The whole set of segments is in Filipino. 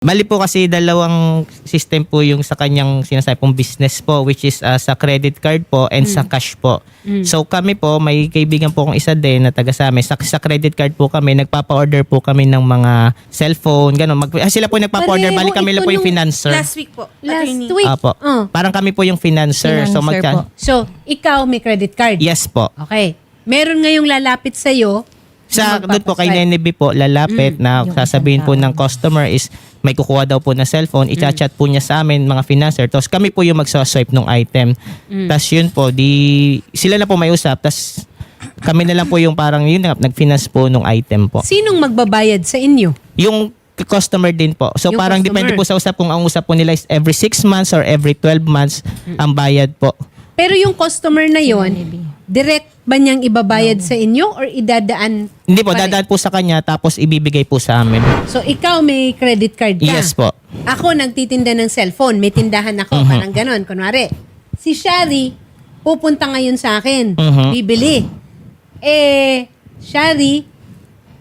Bali po kasi dalawang system po yung sa kanyang sinasabi pong business po which is uh, sa credit card po and sa cash po. So kami po may kaibigan po akong isa din na taga sa amin. Sa, sa credit card po kami nagpapa-order po kami ng mga cellphone, ganun. Mag, ah, sila po yung nagpapa-order, Pareho bali kami lang ito po yung nung financer. Last week po. Last attorney. week. Apo. Oh. Parang kami po yung financer. so Financer magka po. So, ikaw may credit card. Yes po. Okay. Meron ngayong lalapit sa'yo. Sa na doon po kay magpapaswipe. Nene B po lalapit na yung sasabihin po ng customer is may kukuha daw po na cellphone, i-chat po niya sa amin mga financer. Tapos kami po yung magsa-swipe ng item. Tapos yun po, di sila na po may usap. Tapos kami na lang po yung parang yun nag-finance po nung item po. Sinong magbabayad sa inyo? Yung customer din po. So Yung parang customer. depende po sa usap kung ang usap po nila is every 6 months or every 12 months ang bayad po. Pero yung customer na yon, direct ba niyang ibabayad sa inyo or idadaan? Hindi po, pa rin? dadaan po sa kanya tapos ibibigay po sa amin. So, ikaw may credit card ka? Yes po. Ako nagtitinda ng cellphone, may tindahan ako, Mhm. parang ganon. Kunwari, si Shari, pupunta ngayon sa akin, Mhm. bibili. Eh, Shari,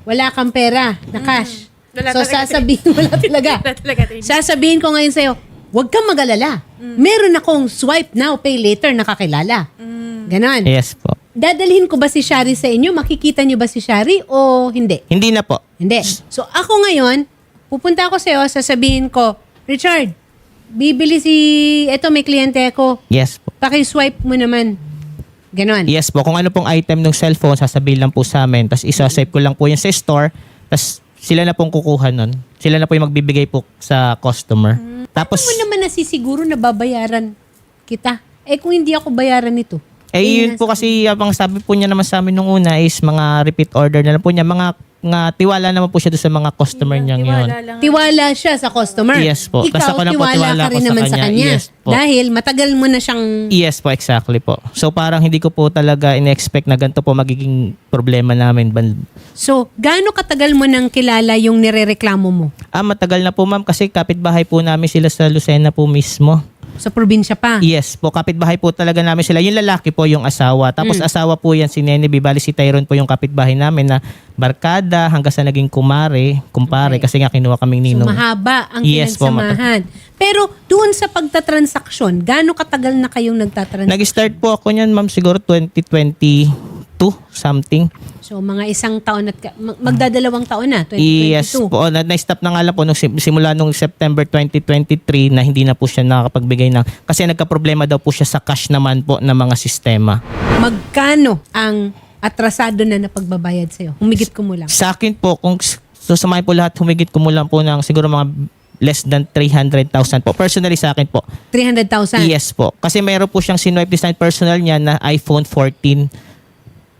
wala kang pera na cash. Mhm. Wala so, talaga. sasabihin, wala talaga. Wala talaga, sasabihin ko ngayon sa'yo, huwag kang mag-alala. Mm. Meron akong swipe now, pay later nakakilala. Mm. Ganon. Yes po. Dadalhin ko ba si Shari sa inyo? Makikita niyo ba si Shari o hindi? Hindi na po. Hindi. So ako ngayon, pupunta ako sa'yo, sasabihin ko, Richard, bibili si, eto may kliyente ako, Yes po. paki-swipe mo naman. Ganon. Yes po, kung ano pong item ng cellphone, sasabihin lang po sa amin. Tapos isa-save ko lang po yung sa store. Tapos sila na pong kukuha nun. Sila na po yung magbibigay po sa customer. Tapos, Ano mo naman nasisiguro na babayaran kita? Eh kung hindi ako bayaran nito. Eh yun po kasi ang sabi po niya naman sa amin nung una is mga repeat order na lang po niya. Mga nga tiwala naman po siya doon sa mga customer niya ngayon. Tiwala lang. Tiwala siya sa customer. Yes po. Ikaw, Tapos ako na po, tiwala, tiwala ka ako rin sa naman sa kanya. kanya. Yes po. Dahil matagal mo na siyang... Yes po, exactly po. So parang hindi ko po talaga in-expect na ganito po magiging problema namin. Ban- So, gaano katagal mo nang kilala yung nirereklamo mo? Ah, matagal na po ma'am kasi kapitbahay po namin sila sa Lucena po mismo. Sa probinsya pa? Yes po, kapitbahay po talaga namin sila. Yung lalaki po yung asawa. Tapos Mm. asawa po yan si Nene B. Bali si Tyrone po yung kapitbahay namin na barkada hanggang sa naging kumare, kumpare Okay. kasi nga kinuha kaming So, ninong. mahaba ang Yes po, pinagsamahan. Pero doon sa pagtatransaksyon, gaano katagal na kayong nagtatransaksyon? Nag-start po ako niyan ma'am siguro 2022 something. So, mga isang taon at magdadalawang taon na, 2022. Yes po. Na, na-stop na nga lang po nung sim- simula nung September 2023 na hindi na po siya nakakapagbigay ng kasi nagka-problema daw po siya sa cash naman po ng mga sistema. Magkano ang atrasado na napagbabayad sa'yo? Humigit ko mo lang. Sa akin po, kung susamahin po lahat, humigit ko mo lang po ng siguro mga less than 300,000 po. Personally sa akin po. 300,000? Yes po. Kasi mayroon po siyang sinwipe design personal niya na iPhone 14.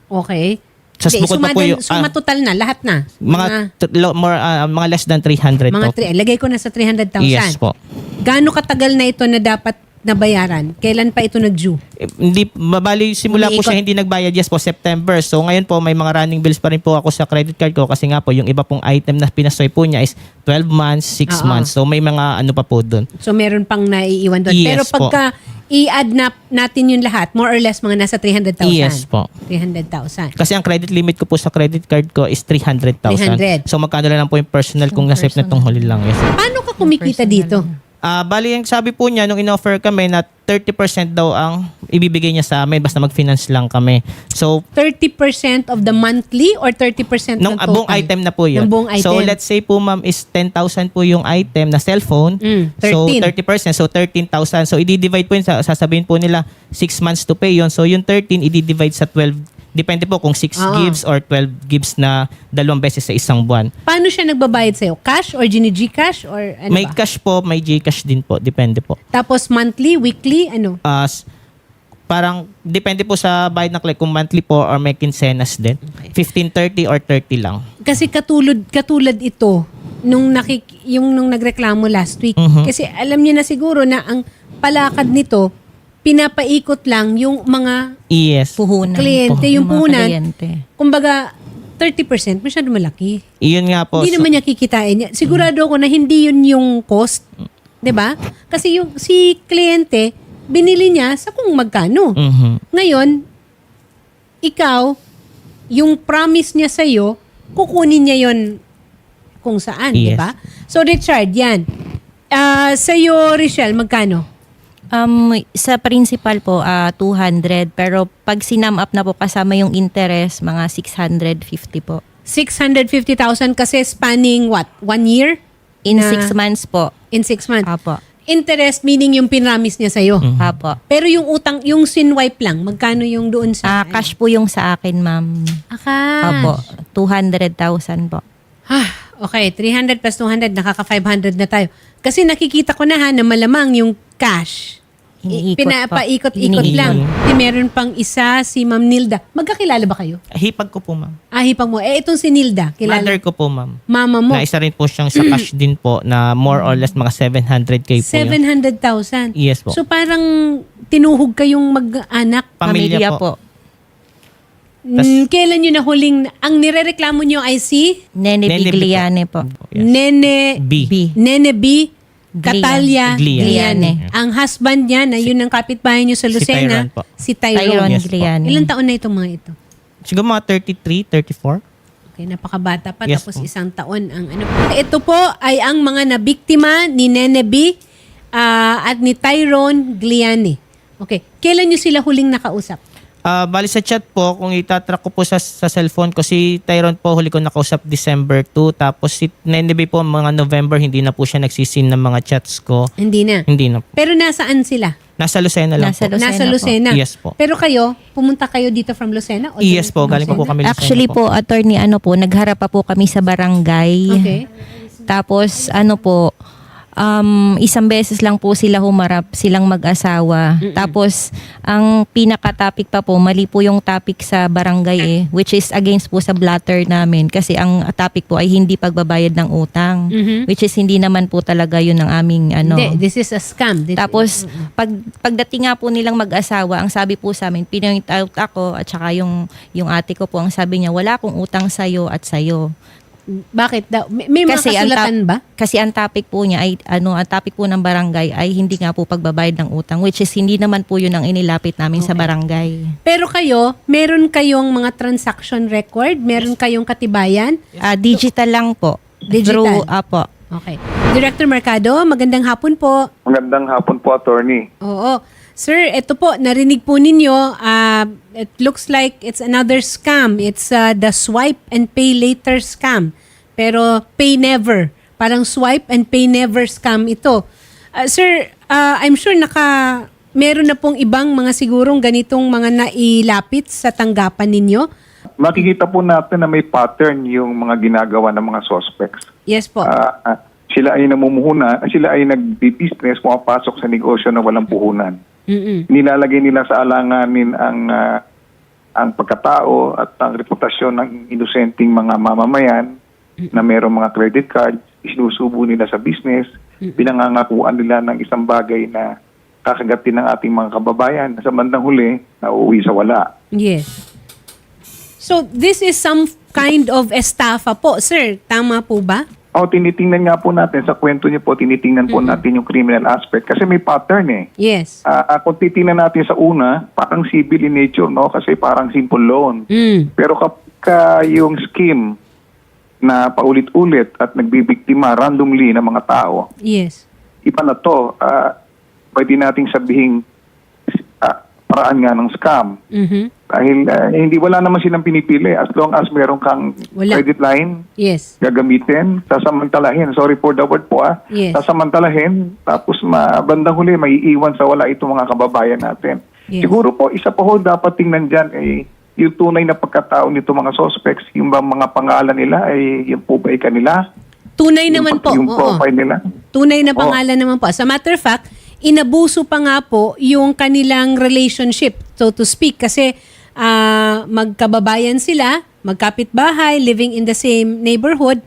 Okay. Tapos Hindi, bukod pa po yung... suma ah, total na, lahat na. mga, t- lo- more, ah, mga less than 300 mga po. tri- lagay ko na sa 300,000. Yes po. Gaano katagal na ito na dapat nabayaran? Kailan pa ito nag-due? Eh, hindi mabali simula po Umiikot. siya hindi nagbayad yes po September. So ngayon po may mga running bills pa rin po ako sa credit card ko kasi nga po yung iba pong item na pinasoy po niya is 12 months, 6 Oo. months. So may mga ano pa po doon. So meron pang naiiwan doon. Yes Pero pagka i-add na natin yun lahat, more or less mga nasa 300,000. Yes po. 300,000. Kasi ang credit limit ko po sa credit card ko is 300,000. 300. So magkano lang po yung personal kung nasave na tong huli lang. Yes. Paano ka kumikita dito? Ah, bali yung sabi po niya nung in-offer kami na 30% daw ang ibibigay niya sa amin basta mag-finance lang kami. So 30% of the monthly or 30% nung ng total? item na po yun. Ng buong item. So let's say po ma'am is 10,000 po yung item na cellphone. Mm, So 13. 30%, so 13,000. So i-divide po yun, sa- sasabihin po nila 6 months to pay yun. So yung 13 i-divide sa 12. Depende po kung 6 Oo. gives or 12 gives na dalawang beses sa isang buwan. Paano siya nagbabayad sa'yo? Cash or gini-Gcash or ano may ba? cash po, may Gcash din po. Depende po. Tapos monthly, weekly, ano? As parang depende po sa bayad ng client kung monthly po or may quincenas din. 15, 30 or 30 lang. Kasi katulad katulad ito nung nakik yung nung nagreklamo last week. Mhm. Kasi alam niya na siguro na ang palakad nito pinapaikot lang yung mga Yes. Puhunan. Kliyente, yung mga puhunan. kliyente. kumbaga 30% masyado malaki. Iyon nga po. hindi So- naman niya kikitain niya. Sigurado ako na hindi yun yung cost. 'Di ba? Kasi yung si kliyente binili niya sa kung magkano. Mhm. Ngayon, ikaw, yung promise niya sa'yo, kukunin niya yon kung saan, di Yes. ba? So Richard, yan. Ah, sa iyo, Richelle, magkano? Um, sa principal po, ah 200. Pero pag sinam up na po kasama yung interest, mga 650 po. 650,000 kasi spanning what? One year? In Na- six months po. In six months. Apo. Interest meaning yung pinramis niya sa'yo. Apo. Pero yung utang, yung sinwipe lang, magkano yung doon sa... Ah, cash po yung sa akin, ma'am. Ah, cash. Apo. 200,000 po. Ah, okay. 300 plus 200, nakaka-500 na tayo. Kasi nakikita ko na ha, na malamang yung cash. Iniikot Pinapaikot-ikot po. lang. Iniikot. Eh, meron pang isa, si Ma'am Nilda. Magkakilala ba kayo? Hipag ko po, ma'am. Ah, hipag mo. Eh, itong si Nilda. Kilala. Mother ko po, ma'am. Mama mo. Na isa rin po siyang sa cash din po na more or less mga 700k po yun. 700,000. Yes po. So parang tinuhog kayong mag-anak. Pamilya po. Tas- Mm, kailan nyo na huling, ang nirereklamo nyo ay si Nene, Nene Bigliane po. Yes. Nene B. B. Nene B. Catalia Gliane. Gliane. Ang husband niya na yun ang kapitbahay niyo sa Si Lucena, Tyrone po. si Tyrone. Tyrone Yes po. Gliane. Ilang taon na itong mga ito? Siguro mga 33, 34. Okay, napakabata pa Yes tapos po. isang taon ang ano. Ito po ay ang mga nabiktima ni Nene B ah, at ni Tyrone Gliane. Okay, kailan niyo sila huling nakausap? Ah, bali sa chat po, kung itatrack ko po sa, sa cellphone ko, si Tyrone po huli ko nakausap December 2. Tapos si Nenebe po mga November, hindi na po siya nagsisin ng mga chats ko. Hindi na. Hindi na po. Pero nasaan sila? Nasa Lucena lang Nasa po. Lucena Nasa po. Lucena. Yes po. Pero kayo, pumunta kayo dito from Lucena? O Yes po, galing po po kami Lucena Actually po, attorney, ano po, nagharap pa po kami sa barangay. Okay. Tapos, ano po, um, isang beses lang po sila humarap, silang mag-asawa. Tapos, ang pinaka-topic pa po, mali po yung topic sa barangay eh, which is against po sa blatter namin. Kasi ang topic po ay hindi pagbabayad ng utang. Mhm. Which is hindi naman po talaga yun ang aming ano. Hindi, this is a scam. This- Tapos, pag, pagdating nga po nilang mag-asawa, ang sabi po sa amin, pinoint out ako at saka yung, yung ate ko po, ang sabi niya, wala akong utang sa'yo at sa'yo. Bakit daw? May, may mga Kasi ang kasulatan ba? Kasi ang topic po niya ay, ano, ang topic po ng barangay ay hindi nga po pagbabayad ng utang, which is hindi naman po yun ang inilapit namin sa barangay. Pero kayo, meron kayong mga transaction record? Meron kayong katibayan? Ah, digital lang po. Digital. Through, apo. Okay. Director Mercado, magandang hapon po. Magandang hapon po, attorney. Oo. Sir, ito po, narinig po ninyo, ah, it looks like it's another scam. It's ah, the swipe and pay later scam. Pero pay never. Parang swipe and pay never scam ito. Ah, sir, ah, I'm sure naka meron na pong ibang mga sigurong ganitong mga nailapit sa tanggapan ninyo. Makikita po natin na may pattern yung mga ginagawa ng mga suspects. Yes po. Ah, sila ay namumuhuna, sila ay nagbi-business, pumapasok sa negosyo na walang puhunan. Mm-mm. Nilalagay nila sa alanganin ang ah, ang pagkatao at ang reputasyon ng inosenteng mga mamamayan na mayroong mga credit card, isinusubo nila sa business, pinangangakuan nila ng isang bagay na kakagatin ng ating mga kababayan na sa bandang huli, nauuwi sa wala. Yes. So, this is some kind of estafa po, sir. Tama po ba? O, tinitingnan nga po natin sa kwento niyo po, tinitingnan po natin yung criminal aspect kasi may pattern eh. Yes. Ah, kung titingnan natin sa una, parang civil in nature, no? Kasi parang simple loan. Mm. Pero kapag yung scheme na paulit-ulit at nagbibiktima randomly ng mga tao, Yes. iba na to. Ah, pwede nating sabihin ah, paraan nga ng scam. Mhm. Dahil ah, hindi wala naman silang pinipili as long as meron kang Wala. credit line, Yes. gagamitin, sasamantalahin. Sorry for the word po ah. Yes. Sasamantalahin, tapos mabandang huli, may iiwan sa wala itong mga kababayan natin. Yes. Siguro po, isa pa ho dapat tingnan dyan eh, yung tunay na pagkatao nito mga suspects, yung bang mga pangalan nila ay yung po ba ay kanila? Tunay Yung, naman po. Yung oo. profile nila? Tunay na Oo. pangalan naman po. As a matter of fact, inabuso pa nga po yung kanilang relationship, so to speak. Kasi ah, magkababayan sila, magkapitbahay, living in the same neighborhood,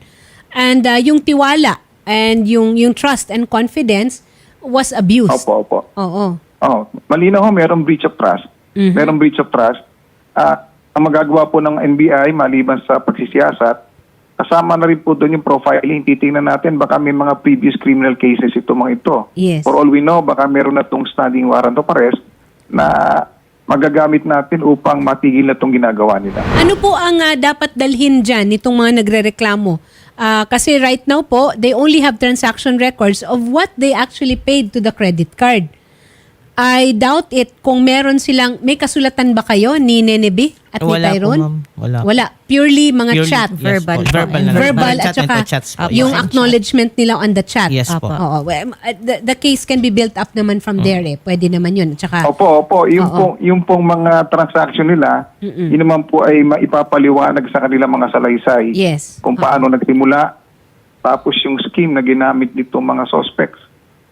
and ah, yung tiwala and yung, yung trust and confidence was abused. Opo, opo. Oo. Oh, malinaw ho, merong breach of trust. Mhm. Merong breach of trust. Ah, ang magagawa po ng NBI maliban sa pagsisiyasat, kasama na rin po doon yung profiling. Titingnan natin baka may mga previous criminal cases ito mga ito. Yes. For all we know, baka meron na itong standing warrant of arrest na magagamit natin upang matigil na itong ginagawa nila. Ano po ang ah, dapat dalhin dyan nitong mga nagrereklamo? Ah, kasi right now po, they only have transaction records of what they actually paid to the credit card. I doubt it kung meron silang, may kasulatan ba kayo ni Nene B at ni Wala po, Tyrone? ma'am. Wala. Wala. Purely mga Purely- chat. yes verbal po. po. Verbal, na. Verbal at Chat and saka chats po. yung acknowledgement nila on the chat. Yes po. Oo. Well, the, the case can be built up naman from Mm. there eh. Pwede naman yun. At saka, Opo, opo. Yung, Oo. pong, yung pong mga transaction nila, yun naman po ay maipapaliwanag sa kanilang mga salaysay yes. kung paano nagsimula. Tapos yung scheme na ginamit nitong mga suspects.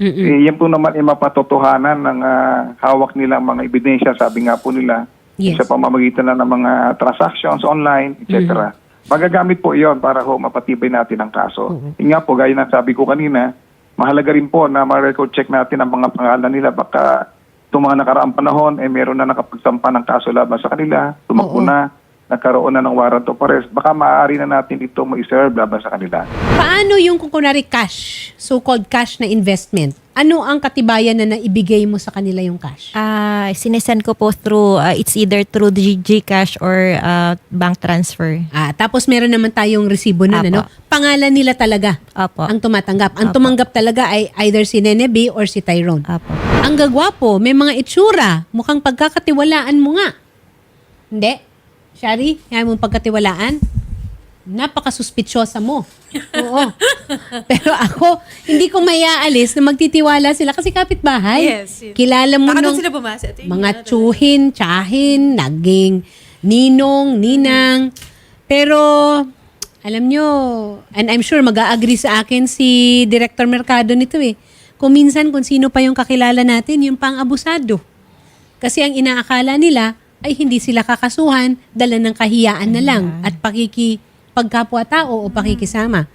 Mm-mm. Eh, yan po naman ay mapatotohanan ng ah, hawak nilang mga ebidensya, sabi nga po nila, Yes. sa pamamagitan na ng mga transactions online, etc. Magagamit po yon para ho mapatibay natin ang kaso. Yun nga po, gaya ng sabi ko kanina, mahalaga rin po na ma-record check natin ang mga pangalan nila. Baka itong mga nakaraang panahon, eh meron na nakapagsampa ng kaso laban sa kanila, tumakbo na, nagkaroon na ng warrant of arrest. Baka maaari na natin ito ma-serve laban sa kanila. Paano yung kung kunwari cash, so-called cash na investment? Ano ang katibayan na naibigay mo sa kanila yung cash? Ah, sinesend ko po through, ah, it's either through Gcash or ah, bank transfer. Ah, tapos meron naman tayong resibo nun, Apo. ano? Pangalan nila talaga Apo. ang tumatanggap. Ang Apo. tumanggap talaga ay either si Nene B or si Tyrone. Apo. Ang gagwapo, may mga itsura. Mukhang pagkakatiwalaan mo nga. Hindi? Shari, kaya mong pagkatiwalaan? Napakasuspitsyosa mo. Oo. Pero ako, hindi ko mayaalis na magtitiwala sila kasi kapitbahay. Yes, yes. Kilala mo Baka nung sila bumasa. Ito yung mga ano, tsuhin, tsahin, naging ninong, ninang. Pero, alam nyo, and I'm sure mag-agree sa akin si Director Mercado nito eh. Kung minsan kung sino pa yung kakilala natin, yung pang-abusado. Kasi ang inaakala nila ay hindi sila kakasuhan, dala ng kahiyaan na lang at pakiki pagkapwa-tao o pakikisama.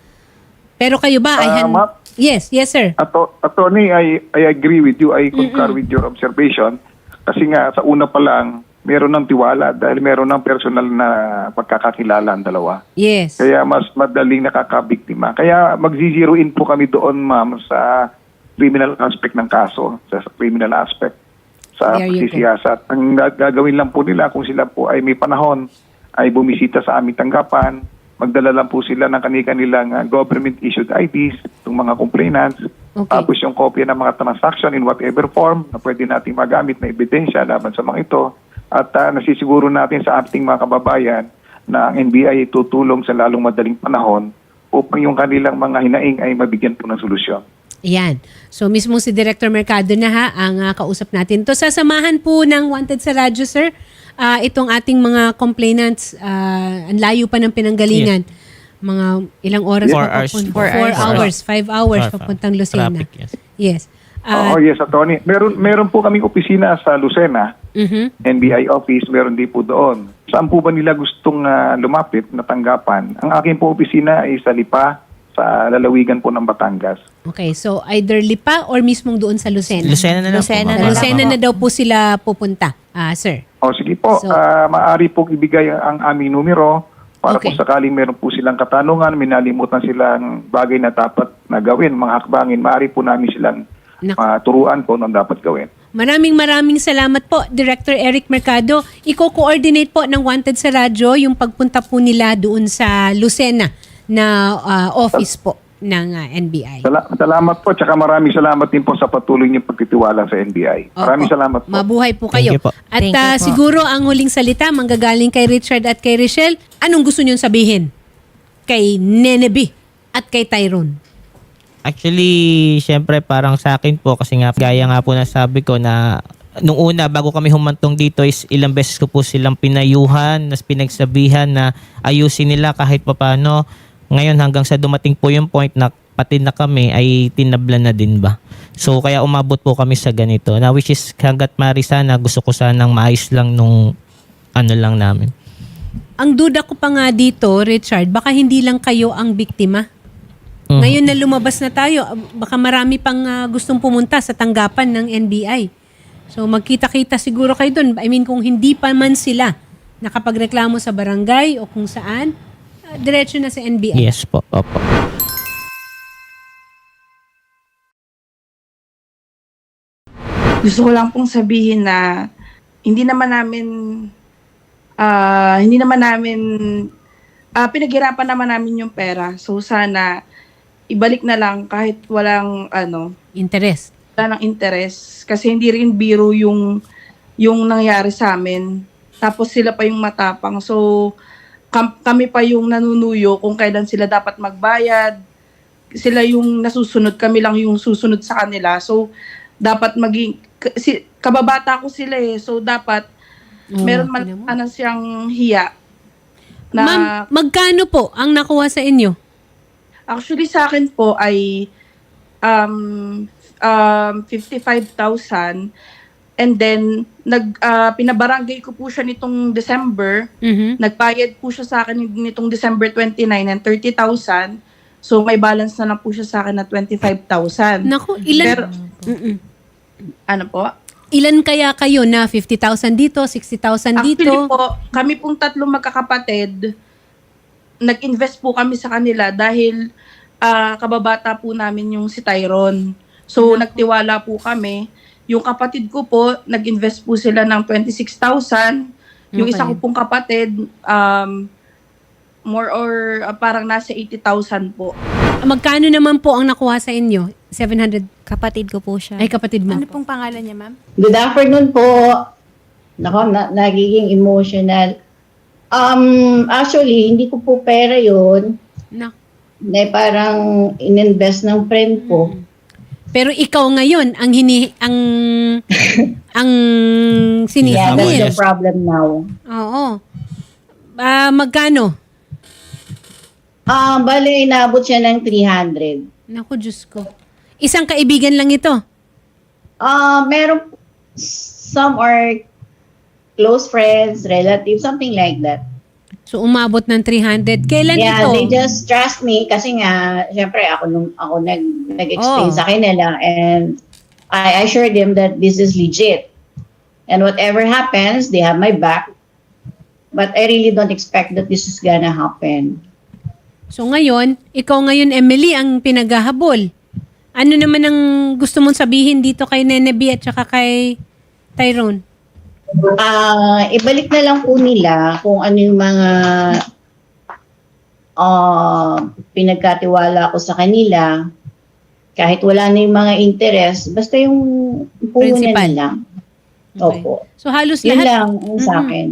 Pero kayo ba ay han-? Yes, yes sir. Ato, attorney, I, I agree with you. I concur with your observation. Kasi nga, sa una pa lang, meron ng tiwala dahil meron ng personal na pagkakakilala ang dalawa. Yes. Kaya mas madaling nakakabiktima. Kaya mag-zero in po kami doon, ma'am, sa criminal aspect ng kaso, sa criminal aspect, sa pagsisiyasat. Ang ga- gagawin lang po nila kung sila po ay may panahon, ay bumisita sa aming tanggapan, magdala lang po sila ng kanilang uh, government-issued IDs, itong mga complainants, Okay. tapos yung kopya ng mga transaction in whatever form na pwede nating magamit na ebidensya laban sa mga ito. At uh, nasisiguro natin sa ating mga kababayan na ang NBI ay tutulong sa lalong madaling panahon upang yung kanilang mga hinaing ay mabigyan po ng solusyon. Ayan. So mismo si Director Mercado na ha ang ah, kausap natin. To sasamahan po ng Wanted sa Radyo, sir. ah, itong ating mga complainants, ah, ang layo pa ng pinanggalingan. Mga ilang oras Four pa hours. papun- Four Four hours. hours. Five hours Four, papuntang five. Lucena. Traffic, yes. Yes. Ah, Oo, yes, attorney. Meron, meron po kaming opisina sa Lucena, mhm. NBI office, meron din po doon. Saan po ba nila gustong ah, lumapit na tanggapan? Ang aking po opisina ay sa Lipa, sa lalawigan po ng Batangas. Okay, so either Lipa or mismong doon sa Lucena. Lucena na lang Lucena po. Sa na lang. Lucena na daw po sila pupunta, ah, sir. O sige po, So- ah, maaari po ibigay ang aming numero para Okay. kung sakaling meron po silang katanungan, minalimutan silang bagay na dapat na gawin, mga hakbangin, maaari po namin silang Nak- ah, turuan kung ano dapat gawin. Maraming maraming salamat po, Director Eric Mercado. Iko-coordinate po ng Wanted sa Radyo yung pagpunta po nila doon sa Lucena na ah, office po ng ah, NBI. Sala- salamat po, tsaka maraming salamat din po sa patuloy niyong pagtitiwala sa NBI. Maraming Opo. salamat po. Mabuhay po Thank kayo. you po. At Thank you ah, po. siguro ang huling salita manggagaling kay Richard at kay Richelle. Anong gusto niyong sabihin kay Nenebe at kay Tyrone? Actually, syempre parang sa akin po kasi nga gaya nga po na sabi ko na nung una bago kami humantong dito is ilang beses ko po silang pinayuhan, nas pinagsabihan na ayusin nila kahit papano. Ngayon hanggang sa dumating po yung point na pati na kami ay tinablan na din ba. So kaya umabot po kami sa ganito. Na which is hanggat mari sana gusto ko sanang maayos lang nung ano lang namin. Ang duda ko pa nga dito, Richard, baka hindi lang kayo ang biktima. Mhm. Ngayon na lumabas na tayo, baka marami pang ah, gustong pumunta sa tanggapan ng NBI. So magkita-kita siguro kayo doon. I mean, kung hindi pa man sila nakapagreklamo sa barangay o kung saan, diretso na sa NBI. Yes po. Opo. gusto ko lang pong sabihin na hindi naman namin ah, hindi naman namin ah, pinaghirapan naman namin yung pera. So sana ibalik na lang kahit walang ano, Interest. wala ng interest kasi hindi rin biro yung yung nangyari sa amin. Tapos sila pa yung matapang. So kami pa yung nanunuyo kung kailan sila dapat magbayad. Sila yung nasusunod, kami lang yung susunod sa kanila. So dapat maging kasi kababata ko sila eh. So dapat Oo, meron man ano siyang hiya na Ma'am, magkano po ang nakuha sa inyo? Actually sa akin po ay um, um, 55,000 and then nag ah, pinabarangay ko po siya nitong December. Mhm. Nagbayad po siya sa akin nitong December 29 ng 30,000. So may balance na lang po siya sa akin na 25,000. Naku, ilan Pero Mm-mm. ano po? Ilan kaya kayo na 50,000 dito, 60,000 dito? Actually po, kami pong tatlong magkakapatid, nag-invest po kami sa kanila dahil ah, kababata po namin yung si Tyron. So, nagtiwala po kami. Yung kapatid ko po, nag-invest po sila ng 26,000. Yung isa ko pong kapatid, um, more or ah, parang nasa 80,000 po. Magkano naman po ang nakuha sa inyo? 700 Kapatid ko po siya. ay kapatid mo. Ano pong pangalan niya, ma'am? Good afternoon po. Nako, na, nagiging emotional. Um, actually, hindi ko po pera yun. Na. Na parang ininvest ng friend ko. Pero ikaw ngayon ang hini ang ang Yeah, that's the problem now. Oo. Ah, magkano? Ah, bale, inabot siya ng 300. Naku, Diyos ko. Isang kaibigan lang ito. Ah, meron some are close friends, relatives, something like that. So umabot ng 300. Kailan yeah, ito? they just trust me kasi nga, syempre ako nung ako nag nag-explain Oh. sa kanila and I assured them that this is legit. And whatever happens, they have my back. But I really don't expect that this is gonna happen. So ngayon, ikaw ngayon Emily ang pinaghahabol. Ano naman ang gusto mong sabihin dito kay Nene B at saka kay Tyrone? Ah, ibalik na lang po nila kung ano yung mga ah pinagkatiwala ko sa kanila. Kahit wala na yung mga interest, basta yung puhunan Principal. nila. Okay. Opo. So halos Yun lahat lang ang sa akin.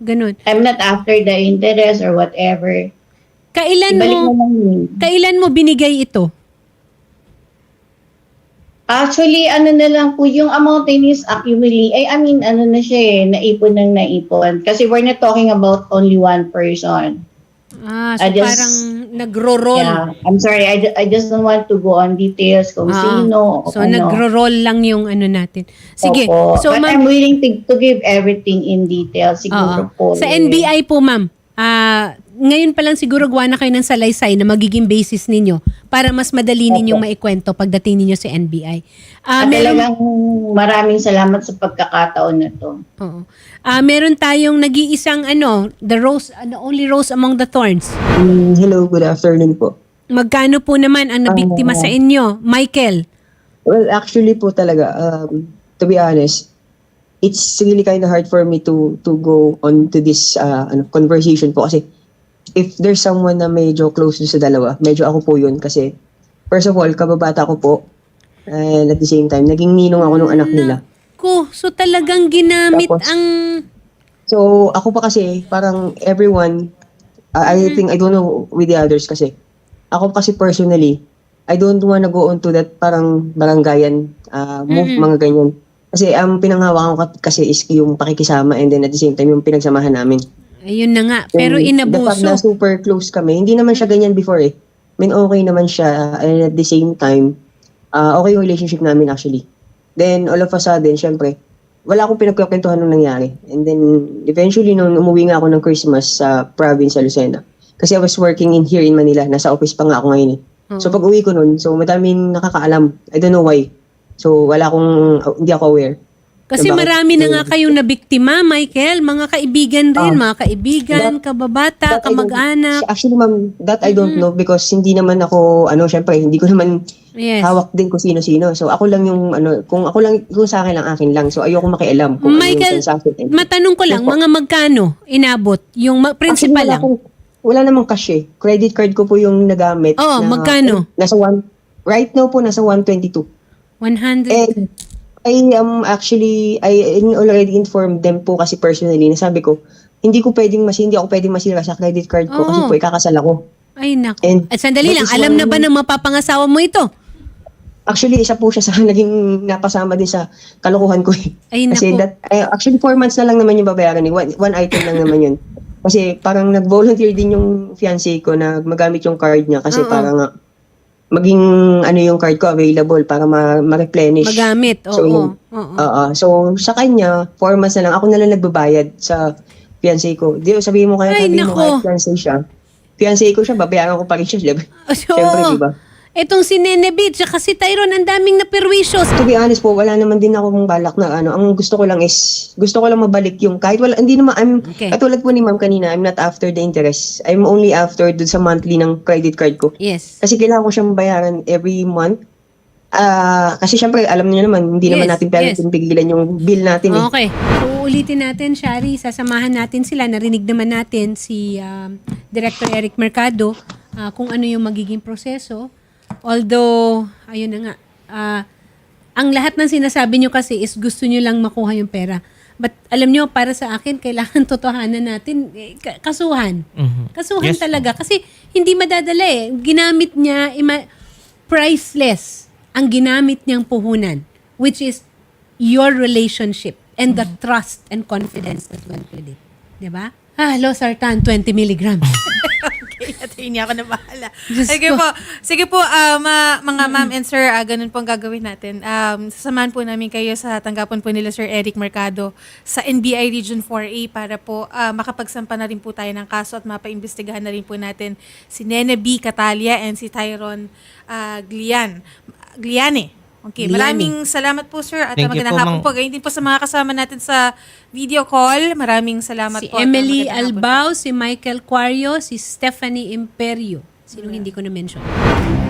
ganun. I'm not after the interest or whatever. Kailan Ibalik mo mo lang yun. kailan mo binigay ito? Actually, ano na lang po, yung amount is accumulate. Ay, I mean, ano na siya eh, naipon ng naipon. Kasi we're not talking about only one person. Ah, so I just- parang nagro-roll. Yeah, I'm sorry, I, I just don't want to go on details kung Ah, sino. So ano. nagro-roll lang yung ano natin. Sige. Opo. So But ma'am, I'm willing to, to give everything in detail. Siguro Oo. po. Sa eh. NBI po, ma'am, ah, ngayon pa lang siguro gawa na kayo ng salaysay na magiging basis ninyo para mas madali ninyong maikwento pagdating ninyo sa NBI. Ah, At meron, talagang maraming salamat sa pagkakataon na to. Oo. Ah, meron tayong nag-iisang ano, the rose, the only rose among the thorns. Mm, hello, good afternoon po. Magkano po naman ang nabiktima sa inyo? Michael, Well, actually po talaga, um, to be honest, it's really kind of hard for me to to go on to this uh, ano, conversation po kasi if there's someone na medyo close sa dalawa, medyo ako po yun kasi first of all, kababata ko po and at the same time, naging ninong ako ng anak nila. ko, so talagang ginamit Tapos- ang So, ako pa kasi, parang everyone, uh, I think, I don't know with the others kasi, ako kasi personally, I don't wanna go on to that parang barangayan uh, move, Mm-mm. mga ganyan. Kasi ang pinanghawakan ko kasi is yung pakikisama and then at the same time yung pinagsamahan namin. Ayun na nga, pero And The fact na inabuso. super close kami, hindi naman siya ganyan before eh. I mean, okay naman siya and at the same time, uh, okay yung relationship namin actually. Then all of a sudden, syempre, wala akong pinagkakwentuhan nung nangyari. And then eventually nung umuwi nga ako ng Christmas sa province sa Lucena. Kasi I was working in here in Manila, nasa office pa nga ako ngayon eh. So pag uwi ko nun, so madaming nakakaalam. I don't know why. So wala akong, hindi ako aware. Kasi Bakit? marami na nga kayong nabiktima, Michael. Mga kaibigan rin, Ah. mga kaibigan, kababata, That I don't- kamag-anak. Actually ma'am, that I don't know because hindi naman ako, ano, syempre, hindi ko naman Yes. hawak din kung sino-sino. So ako lang yung ano, kung ako lang kung sa akin lang akin lang. So ayoko makialam kung Michael, ano yung transaction. And, Matanong ko lang, Opo. mga magkano inabot? Yung ma- Actually, principal wala lang. akong- wala namang cash eh. Credit card ko po yung nagamit. Oh, na- magkano? Nasa one, right now po, nasa 122. 100. And I am actually, I already informed them po kasi personally, nasabi ko, hindi ko pwedeng mas, hindi ako pwedeng masira sa credit card ko kasi Oo. po ikakasal ako. Ay, naku. And At sandali that lang, is alam na one- ba ng mapapangasawa mo ito? Actually, isa po siya sa naging napasama din sa kalokohan ko eh. Ay, Kasi naku. that, eh, actually, four months na lang naman yung babayaran eh. One, one item lang naman yun. Kasi parang nag-volunteer din yung fiancé ko na magamit yung card niya kasi Oo. para nga maging ano yung card ko available para ma- ma-replenish. Magamit, oo. So, oo. Oo. So, sa kanya, four months na lang. Ako na lang nagbabayad sa fiancé ko. Di, sabihin mo kaya, Ay, sabihin mo nako. kaya fiancé siya. Fiancé ko siya, babayaran ko pa rin siya. Diba? Oo. Siyempre, di ba? Itong si Nene Beach, at si Tyrone, ang daming naperwisyo. To be honest po, wala naman din ako mong balak na ano. Ang gusto ko lang is, gusto ko lang mabalik yung kahit wala, hindi naman, I'm, Okay. katulad po ni ma'am kanina, I'm not after the interest. I'm only after dun sa monthly ng credit card ko. Yes. Kasi kailangan ko siyang bayaran every month. Ah, kasi syempre, alam niyo naman, hindi naman Yes, natin pwede yes. pigilan yung bill natin eh. Okay. So, ulitin natin, Shari. Sasamahan natin sila. Narinig naman natin si um, Director Eric Mercado ah, kung ano yung magiging proseso. Although, ayun na nga, ah, ang lahat ng sinasabi nyo kasi is gusto nyo lang makuha yung pera. But alam nyo, para sa akin, kailangan totohanan natin, eh, ka- kasuhan. Mhm. Kasuhan Yes. talaga. Kasi hindi madadala eh. Ginamit niya, ima- priceless ang ginamit niyang puhunan. Which is your relationship and the trust and confidence that went with it. Diba? Ah, Losartan, 20 milligrams. Okay, attorney ako na bahala. Sige po. Sige po, ah, ma- mga ma'am and sir, ah, ganun po ang gagawin natin. Um, sasamahan po namin kayo sa tanggapan po nila Sir Eric Mercado sa NBI Region 4A para po ah, makapagsampa na rin po tayo ng kaso at mapaimbestigahan na rin po natin si Nene B. Catalia and si Tyron ah, Glian. Gliane. Okay, maraming salamat po sir at Thank you magandang po, hapon Mang- po. Ganyan din po sa mga kasama natin sa video call. Maraming salamat si po. at Emily magandang hapon. Albao, si Michael Quario, si Stephanie Imperio. Sino hindi ko na-mention?